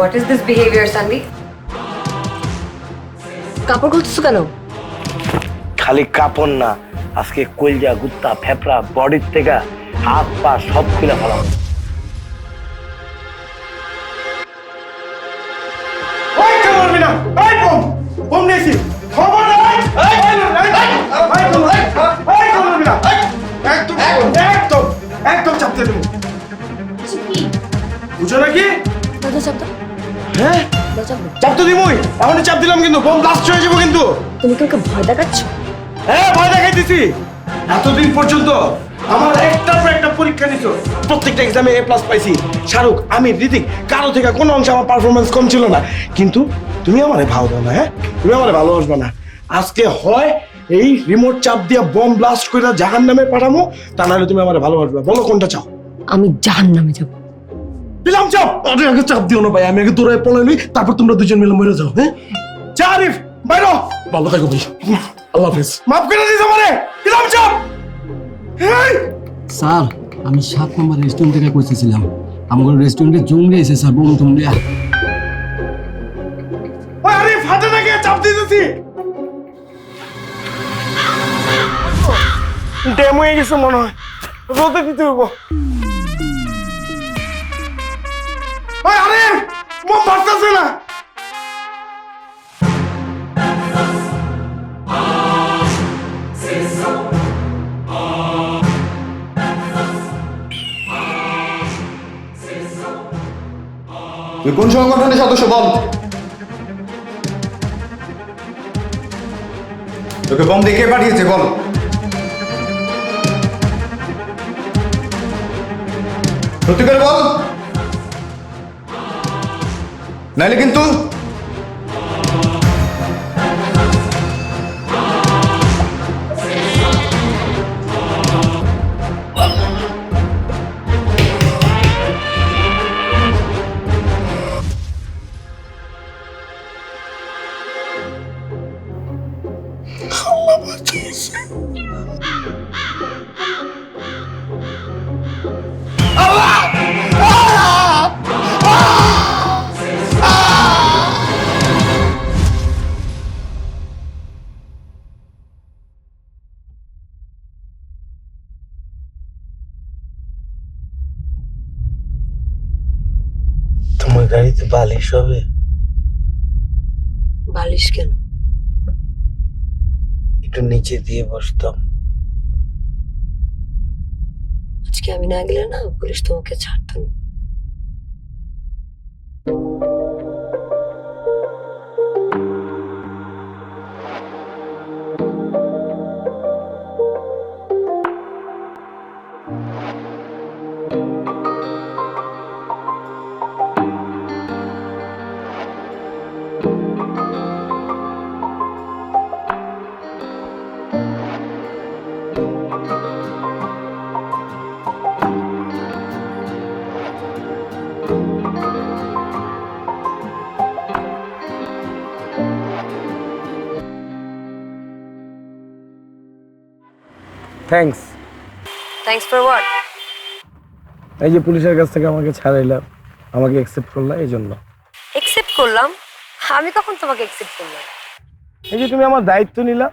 What is this behaviour Sanvi কাপড় খুলতেছো কেন? খালি কাপড় না আজকে কলজা গুত্তা ফেফড়া বডির থেকে হাত পা সব খুলে ফেলাম একদম চাপতে দেবো। বুঝো নাকি দাও হ্যাঁ? চাপ তো দিবই এখনই চাপ দিলাম কিন্তু বোম ব্লাস্ট হয়ে যাব কিন্তু। তুমি কাউকে ভয় দেখাচ্ছ? হ্যাঁ ভয় দেখাই দেখাইতেছি এতদিন পর্যন্ত আমার একটার পর একটা পরীক্ষা নিছ। প্রত্যেকটা এক্সামে এ প্লাস পাইছি। শাহরুখ আমি ঋতিক কারও থেকে কোনো অংশে আমার পারফরমেন্স কম ছিল না। কিন্তু তুমি আমারে ভালো না হ্যাঁ? তুমি আমারে ভালোবাসবে না। আজকে হয় এই রিমোট চাপ দিয়ে বম ব্লাস্ট করে জাহান নামে পাঠামো তা নাহলে তুমি আমারে ভালোবাসবে। বলো কোনটা চাও? আমি জাহান নামে যাব। দিলাম চাপ আরে আগে চাপ দিও না ভাই আমি আগে দৌড়ায় পলাই লই তারপর তোমরা দুজন মিলে মরে যাও হ্যাঁ? আরিফ বাইরো ভালো থাকো ভাই। আল্লাহ হাফেজ। মাফ করে দিস আমারে। দিলাম চাপ এই স্যার আমি সাত নম্বর রেস্টুরেন্ট থেকে কইতেছিলাম আমার রেস্টুরেন্টে জমরে এসে স্যার বলুন তুমি ওই আরিফ হাতে নাকি চাপ দিতেছি। হয়ে গেছে মনে হয়। রোদে দিতে হইব। আরিফ মন ভাসতেছে না। তুই কোন সংগঠনের সদস্য বল? তোকে বম দেখে পাঠিয়েছে, বল। সত্যি বল। নাইলে কিন্তু তোমার গাড়িতে বালিশ হবে? বালিশ কেন? একটু নিচে দিয়ে বসতাম। আজকে আমি না গেলে না পুলিশ তোমাকে ছাড়তো না। থ্যাঙ্কস থ্যাঙ্কস ফর হোয়াট এই যে পুলিশের কাছ থেকে আমাকে ছাড়াইলাম আমাকে অ্যাকসেপ্ট করলা এই জন্য। একসেপ্ট করলাম? আমি কখন তোমাকে অ্যাকসেপ্ট করলাম। এই যে তুমি আমার দায়িত্ব নিলা